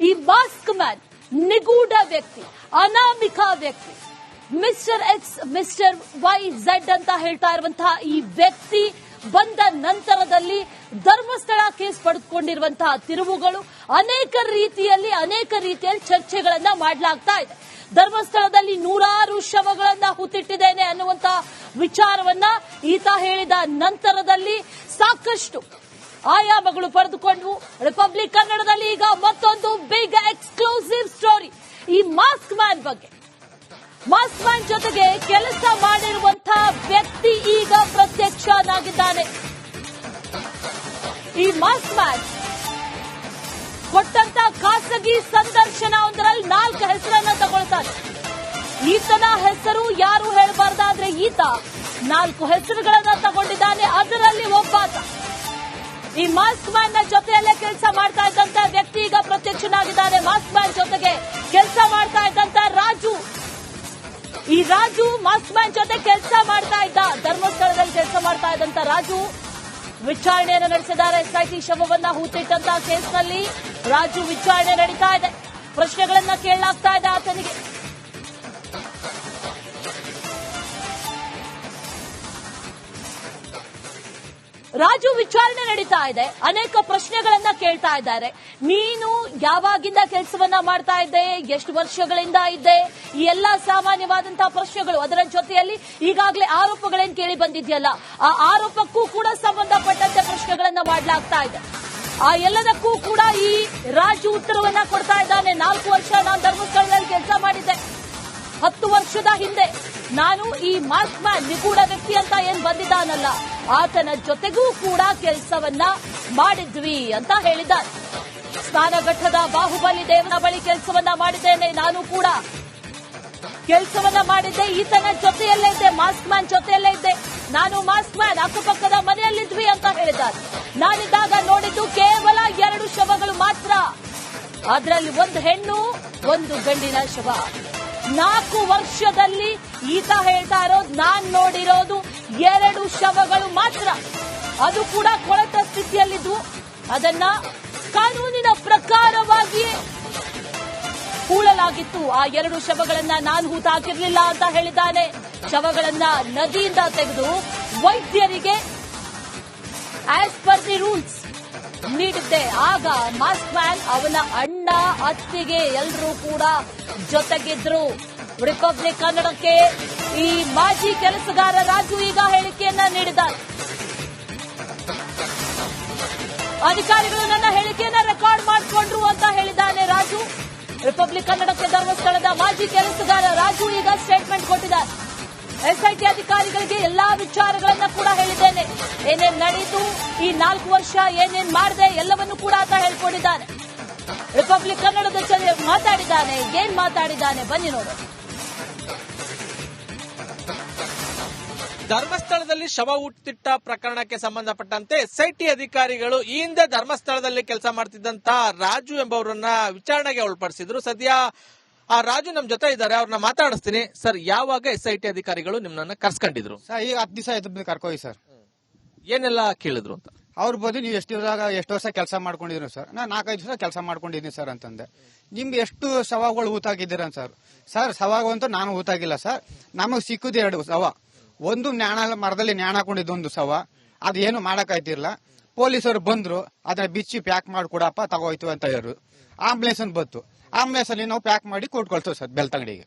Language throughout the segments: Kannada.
ಈ ಮಾಸ್ಕ್ ಮ್ಯಾನ್, ನಿಗೂಢ ವ್ಯಕ್ತಿ, ಅನಾಮಿಕ ವ್ಯಕ್ತಿ. Mister X, mister Y Z ಅಂತ ಹೇಳ್ತಾ ಇರುವಂತಹ ಈ ವ್ಯಕ್ತಿ ಬಂದ ನಂತರದಲ್ಲಿ ಧರ್ಮಸ್ಥಳ ಕೇಸ್ ಪಡೆದುಕೊಂಡಿರುವಂತಹ ತಿರುವುಗಳು ಅನೇಕ ರೀತಿಯಲ್ಲಿ ಅನೇಕ ರೀತಿಯಲ್ಲಿ ಚರ್ಚೆಗಳನ್ನ ಮಾಡಲಾಗ್ತಾ ಇದೆ. ಧರ್ಮಸ್ಥಳದಲ್ಲಿ ನೂರಾರು ಶವಗಳನ್ನ ಹುತ್ತಿಟ್ಟಿದ್ದೇನೆ ಅನ್ನುವಂತಹ ವಿಚಾರವನ್ನ ಈತ ಹೇಳಿದ ನಂತರದಲ್ಲಿ ಸಾಕಷ್ಟು ಆಯಾಮಗಳು ಪಡೆದುಕೊಂಡು ರಿಪಬ್ಲಿಕ್ ಕನ್ನಡದಲ್ಲಿ ಈಗ ಮತ್ತೊಂದು ಬಿಗ್ ಎಕ್ಸ್ಕ್ಲೂಸಿವ್ ಸ್ಟೋರಿ ಈ ಮಾಸ್ಕ್ ಮ್ಯಾನ್ ಬಗ್ಗೆ. ಮಾಸ್ಕ್ ಮ್ಯಾನ್ ಜೊತೆಗೆ ಕೆಲಸ ಮಾಡಿರುವಂತಹ ವ್ಯಕ್ತಿ ಈಗ ಪ್ರತ್ಯಕ್ಷನಾಗಿದ್ದಾನೆ. ಈ ಮಾಸ್ಕ್ ಮ್ಯಾನ್ ಕೊಟ್ಟಂತ ಖಾಸಗಿ ಸಂದರ್ಶನ ಒಂದರಲ್ಲಿ ನಾಲ್ಕು ಹೆಸರನ್ನ ತಗೊಳ್ತಾನೆ. ಈತನ ಹೆಸರು ಯಾರು ಹೇಳಬಾರ್ದಾದ್ರೆ ಈತ ನಾಲ್ಕು ಹೆಸರುಗಳನ್ನ ತಗೊಂಡಿದ್ದಾನೆ. ಈ ಮಾಸ್ಕ್ ಮ್ಯಾನ್ನ ಜೊತೆಯಲ್ಲೇ ಕೆಲಸ ಮಾಡ್ತಾ ಇದ್ದಂತ ವ್ಯಕ್ತಿ ಈಗ ಪ್ರತ್ಯಕ್ಷನಾಗಿದ್ದಾರೆ. ಮಾಸ್ಕ್ ಮ್ಯಾನ್ ಜೊತೆಗೆ ಕೆಲಸ ಮಾಡ್ತಾ ಇದ್ದಂತ ರಾಜು. ಈ ರಾಜು ಮಾಸ್ಕ್ ಮ್ಯಾನ್ ಜೊತೆ ಕೆಲಸ ಮಾಡ್ತಾ ಇದ್ದ. ಧರ್ಮಸ್ಥಳದಲ್ಲಿ ಕೆಲಸ ಮಾಡ್ತಾ ಇದ್ದಂತ ರಾಜು ವಿಚಾರಣೆಯನ್ನು ನಡೆಸಿದ್ದಾರೆ. ಎಸ್ಐಟಿ ಶವವನ್ನ ಹೂತಿಟ್ಟಂತ ಕೇಸ್ನಲ್ಲಿ ರಾಜು ವಿಚಾರಣೆ ನಡೀತಾ ಇದೆ. ಪ್ರಶ್ನೆಗಳನ್ನ ಕೇಳಲಾಗ್ತಾ ಇದೆ ಆತನಿಗೆ. ರಾಜು ವಿಚಾರಣೆ ನಡೀತಾ ಇದೆ. ಅನೇಕ ಪ್ರಶ್ನೆಗಳನ್ನ ಕೇಳ್ತಾ ಇದ್ದಾರೆ. ನೀನು ಯಾವಾಗಿಂದ ಕೆಲಸವನ್ನ ಮಾಡ್ತಾ ಇದ್ದೆ ಎಷ್ಟು ವರ್ಷಗಳಿಂದ ಇದ್ದೆ ಈ ಎಲ್ಲಾ ಸಾಮಾನ್ಯವಾದಂತಹ ಪ್ರಶ್ನೆಗಳು ಅದರ ಜೊತೆಯಲ್ಲಿ ಈಗಾಗಲೇ ಆರೋಪಗಳೇನು ಕೇಳಿ ಬಂದಿದೆಯಲ್ಲ, ಆ ಆರೋಪಕ್ಕೂ ಕೂಡ ಸಂಬಂಧಪಟ್ಟಂತೆ ಪ್ರಶ್ನೆಗಳನ್ನ ಮಾಡಲಾಗ್ತಾ ಇದೆ. ಆ ಎಲ್ಲದಕ್ಕೂ ಕೂಡ ಈ ರಾಜು ಉತ್ತರವನ್ನ ಕೊಡ್ತಾ ಇದ್ದಾನೆ. ನಾಲ್ಕು ವರ್ಷ ನಾನು ಧರ್ಮಸ್ಥಳದಲ್ಲಿ ಕೆಲಸ ಮಾಡಿದ್ದೆ. ಹತ್ತು ವರ್ಷದ ಹಿಂದೆ. ನಾನು ಈ ಮಾಸ್ಕ್ ಮ್ಯಾನ್ ನಿಗೂಢ ವ್ಯಕ್ತಿ ಅಂತ ಏನ್ ಬಂದಿದ್ದಾನಲ್ಲ, ಆತನ ಜೊತೆಗೂ ಕೂಡ ಕೆಲಸವನ್ನ ಮಾಡಿದ್ವಿ ಅಂತ ಹೇಳಿದ ಸ್ನಾನಘಟ್ಟದ ಬಾಹುಬಲಿ ದೇವನ ಬಳಿ ಕೆಲಸವನ್ನ ಮಾಡಿದ್ದೇನೆ ನಾನು ಕೂಡ. ಕೆಲಸವನ್ನ ಮಾಡಿದ್ದೆ, ಈತನ ಜೊತೆಯಲ್ಲೇ ಇದ್ದೆ ಮಾಸ್ಕ್ ಮ್ಯಾನ್ ಜೊತೆಯಲ್ಲೇ ಇದ್ದೆ. ನಾನು ಮಾಸ್ಕ್ ಮ್ಯಾನ್ ಅಕ್ಕಪಕ್ಕದ ಮನೆಯಲ್ಲಿದ್ವಿ ಅಂತ ಹೇಳಿದ್ದಾರೆ ನಾನಿದ್ದಾಗ ನೋಡಿದ್ದು ಕೇವಲ ಎರಡು ಶವಗಳು ಮಾತ್ರ. ಅದರಲ್ಲಿ ಒಂದು ಹೆಣ್ಣು, ಒಂದು ಗಂಡಿನ ಶವ. ನಾಲ್ಕು ವರ್ಷದಲ್ಲಿ ಈತ ಹೇಳ್ತಾ ಇರೋದು, ನಾನ್ ನೋಡಿರೋದು ಎರಡು ಶವಗಳು ಮಾತ್ರ. ಅದು ಕೂಡ ಕೊಳೆತ ಸ್ಥಿತಿಯಲ್ಲಿದ್ದು, ಅದನ್ನ ಕಾನೂನಿನ ಪ್ರಕಾರವಾಗಿ ಹೂಳಲಾಗಿತ್ತು. ಆ ಎರಡು ಶವಗಳನ್ನ ನಾನು ಹೂತಾಕಿರ್ಲಿಲ್ಲ ಅಂತ ಹೇಳಿದ್ದಾನೆ. ಶವಗಳನ್ನ ನದಿಯಿಂದ ತೆಗೆದು ವೈದ್ಯರಿಗೆ ಆಸ್ ಪರ್ ದಿ ರೂಲ್ಸ್ ನೀಡಿದ್ದೆ. ಆಗ ಮಾಸ್ಕ್ ಮ್ಯಾನ್ ಅವನ ಅಣ್ಣ, ಅತ್ತಿಗೆ ಎಲ್ಲರೂ ಕೂಡ ಜೊತೆಗಿದ್ರು. ರಿಪಬ್ಲಿಕ್ ಕನ್ನಡಕ್ಕೆ ಈ ಮಾಜಿ ಕೆಲಸಗಾರ ರಾಜು ಈಗ ಹೇಳಿಕೆಯನ್ನ ನೀಡಿದ್ದಾರೆ. ಅಧಿಕಾರಿಗಳು ನನ್ನ ಹೇಳಿಕೆಯನ್ನ ರೆಕಾರ್ಡ್ ಮಾಡಿಕೊಂಡ್ರು ಅಂತ ಹೇಳಿದ್ದಾನೆ ರಾಜು. ರಿಪಬ್ಲಿಕ್ ಕನ್ನಡಕ್ಕೆ ಧರ್ಮಸ್ಥಳದ ಮಾಜಿ ಕೆಲಸಗಾರ ರಾಜು ಈಗ ಸ್ಟೇಟ್ಮೆಂಟ್ ಕೊಟ್ಟಿದ್ದಾರೆ. ಎಸ್ಐಟಿ ಅಧಿಕಾರಿಗಳಿಗೆ ಎಲ್ಲಾ ವಿಚಾರಗಳನ್ನ ಕೂಡ ಹೇಳಿದ್ದೇನೆ. ಏನೇನ್ ನಡೀತು ಈ ನಾಲ್ಕು ವರ್ಷ ಏನೇನ್ ಮಾಡಿದೆ, ಎಲ್ಲವನ್ನು ಕೂಡ ಆತ ಹೇಳ್ಕೊಂಡಿದ್ದಾನೆ. ರಿಪಬ್ಲಿಕ್ ಕನ್ನಡದ ಮಾತಾಡಿದ್ದಾನೆ ಏನ್ ಮಾತಾಡಿದ್ದಾನೆ ಬನ್ನಿ ನೋಡು. ಧರ್ಮಸ್ಥಳದಲ್ಲಿ ಶವ ಹುಟ್ಟಿಟ್ಟ ಪ್ರಕರಣಕ್ಕೆ ಸಂಬಂಧಪಟ್ಟಂತೆ ಎಸ್ಐಟಿ ಅಧಿಕಾರಿಗಳು ಈ ಹಿಂದೆ ಧರ್ಮಸ್ಥಳದಲ್ಲಿ ಕೆಲಸ ಮಾಡ್ತಿದ್ದಂತ ರಾಜು ಎಂಬವರನ್ನ ವಿಚಾರಣೆಗೆ ಒಳಪಡಿಸಿದ್ರು. ಸದ್ಯ ಆ ರಾಜು ನಮ್ ಜೊತೆ ಇದ್ದಾರೆ ಅವ್ರನ್ನ ಮಾತಾಡಿಸ್ತೀನಿ. ಸರ್ ಯಾವಾಗ ಎಸ್ಐಟಿ ಅಧಿಕಾರಿಗಳು ನಿಮ್ಮನ್ನ ಕರ್ಸ್ಕೊಂಡಿದ್ರು? ಸರ್ ಈಗ ಹತ್ತು ದಿವಸ ಆಯ್ತು ಕರ್ಕೋಗಿ ಸರ್. ಏನೆಲ್ಲ ಕೇಳಿದ್ರು ಅಂತ? ಅವ್ರ ಬಂದು ನೀವು ಎಷ್ಟು ದಿವಸ ಎಷ್ಟು ವರ್ಷ ಕೆಲಸ ಮಾಡ್ಕೊಂಡಿದ್ರು ಸರ್? ನಾ ನಾಲ್ಕೈದು ದಿವಸ ಕೆಲಸ ಮಾಡ್ಕೊಂಡಿದ್ದೀನಿ ಸರ್ ಅಂತಂದೆ. ನಿಮ್ಗೆ ಎಷ್ಟು ಸವಾಗಳು ಊತಾಗಿದ್ದೀರ ಸರ್? ಸರ್ ಶವ ಅಂತೂ ನಾನು ಊತಾಗಿಲ್ಲ ಸರ್. ನಮಗೆ ಸಿಕ್ಕುದು ಎರಡು ಸವ. ಒಂದು ನ್ಯಾಣ ಮರದಲ್ಲಿ ನ್ಯಾಣ ಹಾಕೊಂಡಿದ್ದು ಒಂದು ಸವ. ಅದೇನು ಮಾಡಕ್ಕಾಯ್ತಿರ್ಲ ಪೊಲೀಸರು ಬಂದ್ರು ಅದನ್ನ ಬಿಚ್ಚಿ ಪ್ಯಾಕ್ ಮಾಡಿ ಕೊಡಪ್ಪ ತಗೋಯ್ತು ಅಂತ ಹೇಳಿದ್ರು ಆಂಬುಲೆನ್ಸ್ ಬಂತು. ಆಂಬುಲೆನ್ಸ್ ಅಲ್ಲಿ ನಾವು ಪ್ಯಾಕ್ ಮಾಡಿ ಕೊಟ್ಕೊಳ್ತೇವೆ ಸರ್ ಬೆಳ್ತಂಗಡಿಗೆ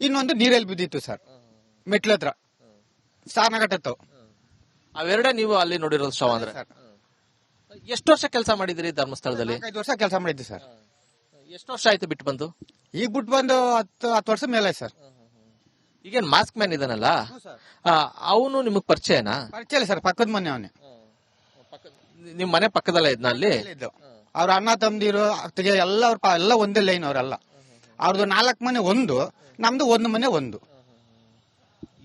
ಇನ್ನೊಂದು? ನೀರಲ್ಲಿ ಬಿದ್ದಿತ್ತು ಸರ್. ಮೆಟ್ಲತ್ರ ಸಾರ್ನಘಟ್ಟತ್ತು ಅವೆರಡೇ ನೀವು ಅಲ್ಲಿ ನೋಡಿರೋದು ಶವ ಅಂದ್ರೆ. ಎಷ್ಟು ವರ್ಷ ಕೆಲಸ ಮಾಡಿದ್ರಿ ಧರ್ಮಸ್ಥಳದಲ್ಲಿ? ಐದು ವರ್ಷ ಕೆಲಸ ಮಾಡಿದ್ದೆ ಸರ್. ಎಷ್ಟು ವರ್ಷ ಆಯ್ತು ಬಿಟ್ಟು ಬಂದು? ಈಗ ಬಿಟ್ಟು ಬಂದು ಹತ್ತು ಹತ್ತು ವರ್ಷ ಮೇಲೆ ಸರ್. ಈಗೇನ್ ಮಾಸ್ಕ್ ಮ್ಯಾನ್ ಇದಾನಲ್ಲ? ಅವನು ನಿಮಗ್ ಪರಿಚಯನಾ? ಪರಿಚಯ ಇಲ್ಲ ಸರ್ ಪಕ್ಕದ ಮನೆ ಅವನೇ. ನಿಮ್ ಮನೆ ಪಕ್ಕದಲ್ಲೇ ಇದ್ನ ಅಲ್ಲಿ? ಅವ್ರ ಅಣ್ಣ ತಮ್ದಿರು ಅತ್ತಿಗೆ ಎಲ್ಲ ಅವ್ರ ಎಲ್ಲ ಒಂದೇ ಲೈನ್ ಅವರೆಲ್ಲ. ಅವ್ರದ್ದು ನಾಲ್ಕು ಮನೆ ಒಂದು ನಮ್ದು ಒಂದು ಮನೆ ಒಂದು.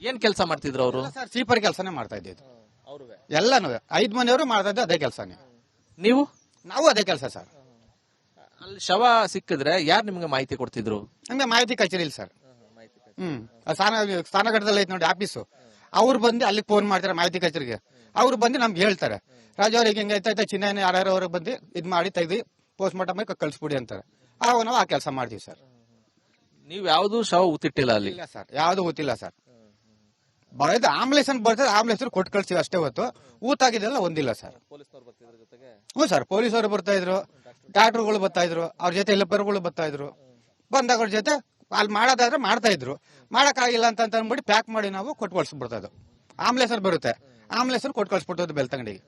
ಏನ್ ಕೆಲಸ ಮಾಡ್ತಿದ್ರು ಅವರು? ಸರ್ ಸೀಪರ್ ಕೆಲಸನೇ ಮಾಡ್ತಾ ಇದ್ದಿದ್ದು. ಎಲ್ಲನೂ. ಐದು ಮನೆಯವರು ಮಾಡ್ತಾ ಇದ್ದು ಅದೇ ಕೆಲಸ ನೀವು. ನಾವು? ಅದೇ ಕೆಲಸ ಸರ್. ಅಲ್ಲಿ ಶವ ಸಿಕ್ಕಿದ್ರೆ ಯಾರು ನಿಮ್ಗೆ ಮಾಹಿತಿ ಕೊಡ್ತಿದ್ರು? ನಮ್ಗೆ ಮಾಹಿತಿ ಕಚೇರಿ ಇಲ್ಲ ಸರ್. ಹ್ಮ್. ಸ್ಥಾನ ಸ್ಥಾನಘಟ್ಟದಲ್ಲಿ ಐತೆ ನೋಡಿ ಆಫೀಸು. ಅವ್ರು ಬಂದು ಅಲ್ಲಿಗೆ ಫೋನ್ ಮಾಡ್ತಾರೆ ಮಾಹಿತಿ ಕಚೇರಿಗೆ. ಅವ್ರು ಬಂದು ನಮ್ಗೆ ಹೇಳ್ತಾರೆ. ರಾಜ ಅವ್ರಿಗೆ ಹಿಂಗೆ ಐತೆ ಚಿನ್ನ ಯಾರ್ಯಾರು ಅವ್ರಿಗೆ ಬಂದು ಇದ್ ಮಾಡಿ ತೆಗ್ದು ಪೋಸ್ಟ್ ಮಾರ್ಟಮ್ ಕಳ್ಸ್ಬಿಡಿ ಅಂತಾರೆ. ಆವಾಗ ನಾವು ಆ ಕೆಲಸ ಮಾಡ್ತೀವಿ ಸರ್. ನೀವು ಯಾವ್ದು ಶವ ಉತ್ತಿಟ್ಟಿಲ್ಲ ಅಲ್ಲಿ? ಇಲ್ಲ ಸರ್. ಯಾವ್ದು ಗೊತ್ತಿಲ್ಲ ಸರ್. ಬರೋದು ಆಂಬುಲೆನ್ಸ್ ಬರ್ತದೆ ಆಂಬುಲೆನ್ಸ್ ಕೊಟ್ಟು ಕಳ್ಸಿವಿ ಅಷ್ಟೇ ಹೊತ್ತು. ಊತಾಗಿದೆಲ್ಲ ಒಂದಿಲ್ಲ ಸರ್. ಹ್ಞೂ ಸರ್ ಪೊಲೀಸರು ಬರ್ತಾ ಇದ್ರು, ಡಾಕ್ಟರ್ಗಳು ಬರ್ತಾ ಇದ್ರು, ಅವ್ರ ಜೊತೆ ಲೆಬ್ಬರ್ಗಳು ಬರ್ತಾ ಇದ್ರು. ಬಂದಾಗ ಅವ್ರ ಜೊತೆ ಅಲ್ಲಿ ಮಾಡೋದಾದ್ರೆ ಮಾಡ್ತಾ ಇದ್ರು. ಮಾಡೋಕ್ಕಾಗಿಲ್ಲ ಅಂತ ಅಂತ ಅಂದ್ಬಿಟ್ಟು ಪ್ಯಾಕ್ ಮಾಡಿ ನಾವು ಕೊಟ್ಟು ಕಳ್ಸ್ಬಿಡ್ತದ್ದು ಆಂಬುಲೆನ್ಸರ್ ಬರುತ್ತೆ. ಆಂಬುಲೆನ್ಸರ್ ಕೊಟ್ಟು ಕಳ್ಸಿಬಿಡ್ತದೆ ಬೆಳ್ತಂಗಡಿಗೆ.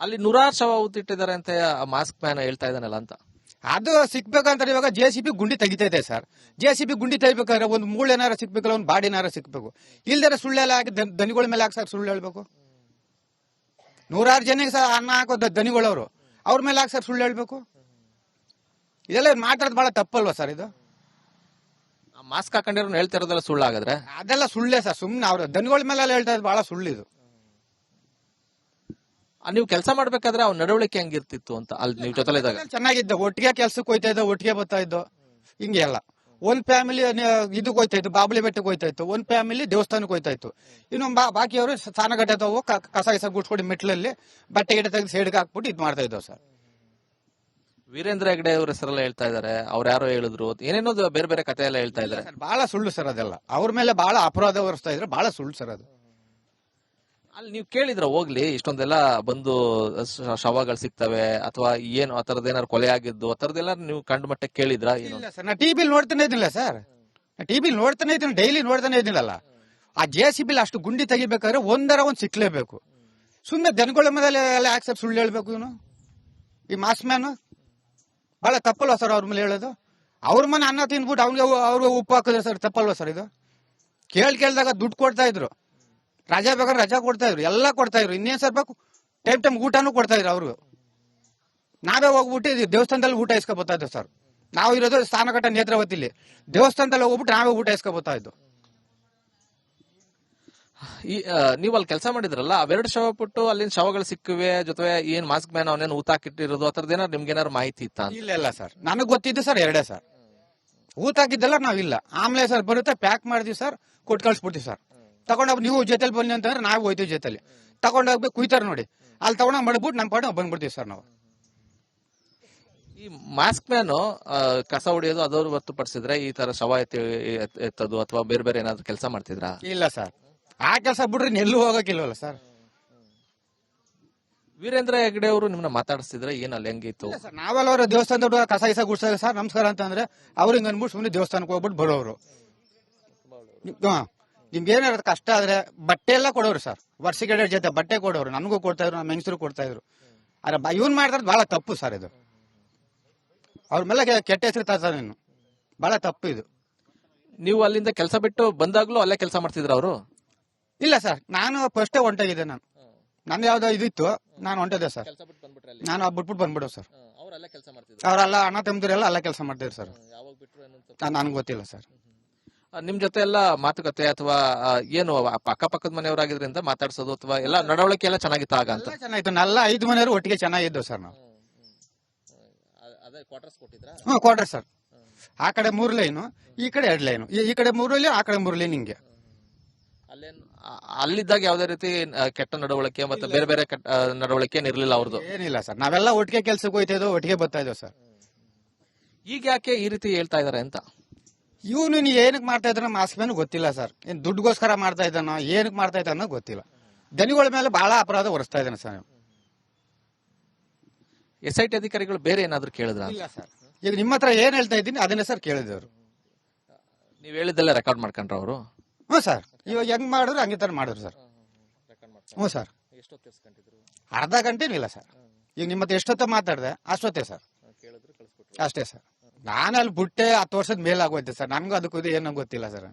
ಅಲ್ಲಿ ನೂರಾರು ಶವ ಊತಿಟ್ಟಿದ್ದಾರೆ ಅಂತ ಮಾಸ್ಕ್ ಮ್ಯಾನ್ ಹೇಳ್ತಾ ಇದ್ದಾನಲ್ಲ ಅಂತ. ಅದು ಸಿಕ್ಬೇಕಂತ ಇವಾಗ ಜೆ ಸಿ ಬಿ ಗುಂಡಿ ತೆಗಿತೈತೆ ಸರ್. ಜೆ ಸಿ ಬಿ ಗುಂಡಿ ತೆಗಿಬೇಕಾದ್ರೆ ಒಂದು ಮೂಳೆನಾರ ಸಿಕ್ಬೇಕಲ್ಲ ಒಂದು ಬಾಡಿನಾರ ಸಿಕ್ಬೇಕು. ಇಲ್ದರೆ ಸುಳ್ಳೆಲ್ಲ ಹಾಕಿ ದನ್- ದನಿಗಳ ಮೇಲೆ ಹಾಕಿ ಸರ್ ಸುಳ್ಳು ಹೇಳ್ಬೇಕು. ನೂರಾರು ಜನಕ್ಕೆ ಸರ್ ಅನ್ನ ಹಾಕೋ ದನಿಗಳವರು ಅವ್ರ ಮೇಲೆ ಹಾಕಿ ಸರ್ ಸುಳ್ಳು ಹೇಳ್ಬೇಕು. ಇದೆಲ್ಲ ಮಾತಾಡೋದು ಬಹಳ ತಪ್ಪಲ್ವಾ ಸರ್ ಇದು? ಮಾಸ್ಕ್ ಹಾಕೊಂಡಿರೋ ಹೇಳ್ತಾ ಇರೋದೆಲ್ಲ ಸುಳ್ಳಾಗದ್ರೆ? ಅದೆಲ್ಲ ಸುಳ್ಳೇ ಸರ್ ಸುಮ್ಮನೆ ಅವ್ರ ದನಿಗಳ ಮೇಲೆ ಹೇಳ್ತಾ ಇರೋದು ಬಹಳ ಸುಳ್ಳಿದು ನೀವು ಕೆಲಸ ಮಾಡ್ಬೇಕಾದ್ರೆ ಅವ್ನ ನಡವಳಿಕೆ ಹೆಂಗಿರ್ತಿತ್ತು ಅಂತ ಅಲ್ಲಿ ನೀವು ಜೊತೆಲಿದ್ದಾಗ ಚೆನ್ನಾಗಿದ್ದ. ಒಟ್ಟಿಗೆ ಕೆಲ್ಸಕ್ಕೆ ಹೋಯ್ತಾ ಇದ್ದ ಒಟ್ಟಿಗೆ ಬರ್ತಾ ಇದ್ದೋ. ಹಿಂಗೆ ಅಲ್ಲ. ಒಂದ್ ಫ್ಯಾಮಿಲಿ ಇದಕ್ಕೆ ಹೋಯ್ತಾ ಇತ್ತು ಬಾಬಲಿ ಬೆಟ್ಟಕ್ಕೆ ಹೋಯ್ತಾ ಇತ್ತು. ಒಂದ್ ಫ್ಯಾಮಿಲಿ ದೇವಸ್ಥಾನಕ್ಕೆ ಹೋಯ್ತಾ ಇತ್ತು. ಇನ್ನು ಬಾಕಿಯವರು ಸ್ನಾನಗಟ್ಟೆ ತಾವು ತಗೋ ಕಸ ಗಿಸ ಗುಡ್ಸ್ಕೊಂಡು ಮೆಟ್ಲಲ್ಲಿ ಬಟ್ಟೆ ಗಿಡ ತೆಗೆದು ಸೈಡ್ಗೆ ಹಾಕ್ಬಿಟ್ಟು ಇದು ಮಾಡ್ತಾ ಇದ್ದೋ ಸರ್. ವೀರೇಂದ್ರ ಹೆಗ್ಡೆ ಅವ್ರ ಹೆಸರೆಲ್ಲ ಹೇಳ್ತಾ ಇದಾರೆ. ಅವ್ರು ಯಾರೋ ಹೇಳಿದ್ರು. ಏನೇನೋ ಬೇರೆ ಬೇರೆ ಕಥೆ ಎಲ್ಲ ಹೇಳ್ತಾ ಇದಾರೆ. ಬಹಳ ಸುಳ್ಳು ಸರ್ ಅದೆಲ್ಲ. ಅವ್ರ ಮೇಲೆ ಬಹಳ ಅಪರಾಧ ಹೊರಿಸ್ತಾ ಇದ್ರೆ ಬಹಳ ಸುಳ್ಳು ಸರ್ ಅದು. ಅಲ್ಲಿ ನೀವು ಕೇಳಿದ್ರ ಹೋಗ್ಲಿ, ಇಷ್ಟೊಂದೆಲ್ಲ ಬಂದು ಶವಗಳು ಸಿಗ್ತವೆ, ಅಥವಾ ಏನು, ಆ ತರದ ಏನಾರು ಕೊಲೆ ಆಗಿದ್ದು, ಆ ತರದೆಲ್ಲ ನೀವು ಕಂಡು ಮಟ್ಟ ಕೇಳಿದ್ರ ಇಲ್ಲ ಸರ್, ನಾ ಟಿವಿ ನೋಡ್ತಾನೆ ಇದ್ದಿಲ್ಲ ಸರ್. ಟಿವಿ ನೋಡ್ತಾನೆ ಇದ್ದೀನಿ ಡೈಲಿ ನೋಡ್ತಾನೆ ಇದ್ದೀನಲ್ಲ. ಆ ಜೆ ಸಿ ಬಿಲ್ ಅಷ್ಟು ಗುಂಡಿ ತೆಗಿಬೇಕಾದ್ರೆ ಒಂದರ ಒಂದು ಸಿಕ್ಲೇಬೇಕು. ಸುಮ್ಮನೆ ಜನಗಳ ಮೇಲೆ ಎಲ್ಲ ಸುಳ್ಳು ಹೇಳ್ಬೇಕು ಇವನು. ಈ ಮಾಸ್ ಮ್ಯಾನ್ ಬಹಳ ತಪ್ಪಲ್ವಾ ಸರ್ ಅವ್ರ ಮೇಲೆ ಹೇಳೋದು? ಅವ್ರ ಮನೆ ಅನ್ನ ತಿಂದ್ಬಿಟ್ಟು ಅವ್ನಿಗೆ ಅವ್ರಿಗೆ ಉಪ್ಪು ಹಾಕಿದ್ರೆ ಸರ್ ತಪ್ಪಲ್ವಾ ಸರ್ ಇದು? ಕೇಳ್ ಕೇಳಿದಾಗ ದುಡ್ಡು ಕೊಡ್ತಾ ಇದ್ರು. ರಜಾ ಬೇಕಾದ್ರೆ ರಜಾ ಕೊಡ್ತಾ ಇದ್ರು ಎಲ್ಲ ಕೊಡ್ತಾ ಇದ್ರು. ಇನ್ನೇನ್ ಸರ್ ಬೇಕು ಟೈಮ್ ಟೈಮ್ ಊಟನೂ ಕೊಡ್ತಾ ಇದ್ರು ಅವ್ರಿಗೆ ನಾವೇ ಹೋಗ್ಬಿಟ್ಟು ದೇವಸ್ಥಾನದಲ್ಲಿ ಊಟ ಇಸ್ಕೊಬೋತಾ ಇದ್ದೆ ಸರ್. ನಾವು ಇರೋದು ಸ್ಥಾನಘಟ್ಟ ನೇತ್ರಾವತಿಲಿ. ದೇವಸ್ಥಾನದಲ್ಲಿ ಹೋಗ್ಬಿಟ್ಟು ನಾವೇ ಊಟ ಇಸ್ಕೊಬೋತಾ ಇದ್ದು. ಈ ನೀವು ಅಲ್ಲಿ ಕೆಲಸ ಮಾಡಿದ್ರಲ್ಲ ಅವೆರಡು ಶವ ಬಿಟ್ಟು ಅಲ್ಲಿನ ಶವಗಳು ಸಿಕ್ಕಿವೆ ಜೊತೆ ಏನ್ ಮಾಸ್ಕ್ ಮ್ಯಾನ್ ಅವನೇನು ಊತಾಕಿಟ್ಟಿರೋದು ಆ ಏನಾರು ನಿಮ್ಗೆ ಏನಾದ್ರು ಮಾಹಿತಿ ಇತ್ತ? ಇಲ್ಲ ಇಲ್ಲ ಸರ್. ನನಗೆ ಗೊತ್ತಿದ್ದು ಸರ್ ಎರಡೇ ಸರ್. ಊತಾಕಿದ್ದೆಲ್ಲ ನಾವಿಲ್ಲ. ಆಮೇಲೆ ಸರ್ ಬರುತ್ತೆ ಪ್ಯಾಕ್ ಮಾಡ್ತೀವಿ ಸರ್ ಕೊಟ್ಟು ಕಳ್ಸ್ಬಿಡ್ತೀವಿ ಸರ್. ತಗೊಂಡೋಗಿ ನೀವು ಜೊತೆಲಿ ಬನ್ನಿ ಅಂತಂದ್ರೆ ನಾವು ಹೋಯ್ತೀವಿ ಜೊತೆಲಿ. ತಗೊಂಡೋಗ್ಬೇಕು ಕುಯ್ತಾರೆ ನೋಡಿ. ಅಲ್ಲಿ ತಗೊಂಡೋಗಿ ಮಾಡ್ಬಿಟ್ಟು ನಮ್ಮ ಪಾಡು ಬಂದ್ಬಿಡ್ತೀವಿ ಸರ್ ನಾವು. ಈ ಮಾಸ್ಕ್ ಮ್ಯಾನ್ ಕಸ ಹೊಡೆಯೋದು ಅದವ್ರು ಹೊರತುಪಡಿಸಿದ್ರೆ ಈ ತರ ಶವ ಎತ್ತಿ ಎತ್- ಎತ್ತದು ಅಥವಾ ಬೇರೆ ಬೇರೆ ಏನಾದ್ರು ಕೆಲಸ ಮಾಡ್ತಿದ್ರ? ಇಲ್ಲ ಸರ್. ಆ ಕೆಲಸ ಬಿಡ್ರಿ ಎಲ್ಲೂ ಹೋಗಕ್ಕಿಲ್ವಲ್ಲ ಸರ್. ವೀರೇಂದ್ರ ಹೆಗ್ಡೆ ಅವರು ನಿಮ್ನ ಮಾತಾಡಿಸ್ತಿದ್ರೆ ಏನ್ ಅಲ್ಲಿ ಹೆಂಗಿತ್ತು? ಸರ್ ನಾವೆಲ್ಲ ಅವರ ದೇವಸ್ಥಾನದ ದೊಡ್ಡ ಕಸ ಗಿಸ ಗುಡ್ಸಾಗ ಸರ್ ನಮಸ್ಕಾರ ಅಂತಂದ್ರೆ ಅವ್ರಿಗೆ ಅನ್ಬಿಟ್ಟು ಸುಮ್ಮನೆ ದೇವಸ್ಥಾನಕ್ಕೆ ಹೋಗ್ಬಿಟ್ಟು ಬರೋರು ನಿಮ್ಗೆ ಏನಾರ ಕಷ್ಟ ಆದ್ರೆ ಬಟ್ಟೆ ಎಲ್ಲ ಕೊಡೋರು ಸರ್. ವರ್ಷಕ್ಕೆ ಜೊತೆ ಬಟ್ಟೆ ಕೊಡೋರು ನನಗೂ ಕೊಡ್ತಾ ಇದ್ರು ನಮ್ಮ ಹೆಂಗಸರು ಕೊಡ್ತಾ ಇದ್ರು. ಆದ್ರೆ ಬ- ಮಾಡಿದ್ರೆ ಬಹಳ ತಪ್ಪು ಸರ್ ಇದು. ಅವ್ರ ಮೇಲೆ ಕೆಟ್ಟ ಹೆಸರು ಸರ್ ಇನ್ನು ಬಹಳ ತಪ್ಪು ಇದು. ನೀವು ಅಲ್ಲಿಂದ ಕೆಲಸ ಬಿಟ್ಟು ಬಂದಾಗ್ಲೂ ಅಲ್ಲೇ ಕೆಲಸ ಮಾಡ್ತಿದ್ರು ಅವರು? ಇಲ್ಲ ಸರ್ ನಾನು ಫಸ್ಟ್ ಹೊಂಟೋಗಿದ್ದೆ ನಾನು. ನಂದು ಯಾವ್ದೋ ಇದಿತ್ತು ನಾನು ಹೊಂಟಿದ್ದೆ ಸರ್. ನಾನು ಬಿಟ್ಬಿಟ್ಟು ಬಂದ್ಬಿಡೋ ಸರ್. ಅವರೆಲ್ಲ ಅಣ್ಣ ತಮ್ಮದಿರೆಲ್ಲ ಅಲ್ಲ ಕೆಲಸ ಮಾಡ್ತಿದ್ರು ಸರ್. ನನಗೆ ಗೊತ್ತಿಲ್ಲ ಸರ್. ನಿಮ್ ಜೊತೆ ಎಲ್ಲ ಮಾತುಕತೆ ಅಥವಾ ಏನು ಅಕ್ಕಪಕ್ಕದ ಮನೆಯವರಾಗಿದ್ರಿಂದ ಮಾತಾಡ್ಸೋದು ಅಥವಾ ಎಲ್ಲ ನಡವಳಿಕೆ ಎಲ್ಲ ಚೆನ್ನಾಗಿತ್ತು ಆಗ ಅಂತ? ಚೆನ್ನಾಗಿತ್ತು. ನಲ್ಲ ಐದು ಮನೆಯವರು ಒಟ್ಟಿಗೆ ಚೆನ್ನಾಗಿದ್ದು ಸರ್ ನಾವು. ಅದೇ ಕ್ವಾರ್ಟರ್ಸ್ ಕೊಟ್ಟಿದ್ರಾ? ಹ್ಞೂ ಕೊಡ್ರಿ ಸರ್. ಆ ಕಡೆ ಮೂರು ಲೈನು ಈ ಕಡೆ ಎರಡು ಲೈನು ಈ ಕಡೆ ಮೂರು ಲೈನ್ ಆ ಕಡೆ ಮೂರು ಲೈನ್ ಹಿಂಗೆ. ಅಲ್ಲಿದ್ದಾಗ ಯಾವ್ದೇ ರೀತಿ ಕೆಟ್ಟ ನಡವಳಿಕೆ ಮತ್ತೆ ಬೇರೆ ಬೇರೆ ನಡವಳಿಕೆ ಏನಿರ್ಲಿಲ್ಲ ಅವ್ರದ್ದು? ಏನಿಲ್ಲ ಸರ್. ನಾವೆಲ್ಲ ಒಟ್ಟಿಗೆ ಕೆಲ್ಸಕ್ಕೆ ಹೋಯ್ತಾ ಇದ್ದೋ ಒಟ್ಟಿಗೆ ಬರ್ತಾ ಇದ್ದೋ ಸರ್. ಈಗ ಯಾಕೆ ಈ ರೀತಿ ಹೇಳ್ತಾ ಇದಾರೆ ಅಂತ? ಇವನು ಏನಕ್ಕೆ ಮಾಡ್ತಾ ಇದ್ದಾನೋ ಮಾಸ್ಕ್ ಮೇಲೆ ಗೊತ್ತಿಲ್ಲ ಸರ್. ಏನು ದುಡ್ಡುಗೋಸ್ಕರ ಮಾಡ್ತಾ ಇದ್ದಾನೋ ಏನಕ್ಕೆ ಮಾಡ್ತಾ ಇದ್ದಾನೋ ಗೊತ್ತಿಲ್ಲ. ದನಿಗಳ ಮೇಲೆ ಬಹಳ ಅಪರಾಧ ಹೊರಿಸ್ತಾ ಇದ್ದಾನೆ ಸರ್. ಎಸ್ ಐ ಟಿ ಅಧಿಕಾರಿಗಳು ಬೇರೆ ಏನಾದರೂ ಕೇಳಿದ್ರ? ಇಲ್ಲ ಸರ್. ಈಗ ನಿಮ್ಮ ಹತ್ರ ಏನು ಹೇಳ್ತಾ ಇದ್ದೀನಿ ಅದನ್ನೇ ಸರ್ ಕೇಳಿದ್ರು ನೀವು ಹೇಳಿದ್ದೆಲ್ಲ ರೆಕಾರ್ಡ್ ಮಾಡ್ಕೊಂಡ್ರ ಅವರು? ಹ್ಞೂ ಸರ್. ಇವಾಗ ಹೆಂಗ್ ಮಾಡಿದ್ರು ಹಂಗೆ ತರ ಮಾಡಿದ್ರು ಸರ್. ಹ್ಞೂ ಸರ್. ಅರ್ಧ ಗಂಟೆನೂ ಇಲ್ಲ ಸರ್. ಈಗ ನಿಮ್ಮ ಹತ್ರ ಎಷ್ಟೊತ್ತ ಮಾತಾಡಿದೆ ಅಷ್ಟೊತ್ತೇ ಸರ್. ಅಷ್ಟೇ ಸರ್. ನಾನು ಅಲ್ಲಿ ಬಿಟ್ಟೆ ಹತ್ತು ವರ್ಷದ ಮೇಲೆ ಆಗೋಯ್ತೆ ಸರ್. ನನಗೂ ಅದಕ್ಕೂ ಏನೋ ಗೊತ್ತಿಲ್ಲ ಸರ್.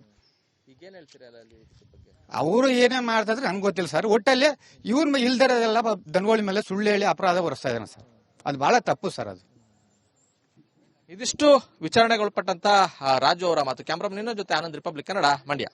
ಅವರು ಏನೇ ಮಾಡ್ತಿದ್ರೆ ನಂಗೆ ಗೊತ್ತಿಲ್ಲ ಸರ್. ಒಟ್ಟಲ್ಲಿ ಇವ್ರ ಇಲ್ದಿರೋದೆಲ್ಲ ದನಗಳ ಮೇಲೆ ಸುಳ್ಳು ಹೇಳಿ ಅಪರಾಧ ಹೊರಿಸ್ತಾ ಇದ್ದಾನೆ ಸರ್. ಅದು ಬಹಳ ತಪ್ಪು ಸರ್ ಅದು. ಇದಿಷ್ಟು ವಿಚಾರಣೆಗೊಳಪಟ್ಟಂತ ರಾಜು ಅವರ ಮಾತು. ಕ್ಯಾಮ್ರಾಮನ್ ಜೊತೆ ಆನಂದ್ ರಿಪಬ್ಲಿಕ್ ಕನ್ನಡ ಮಂಡ್ಯ.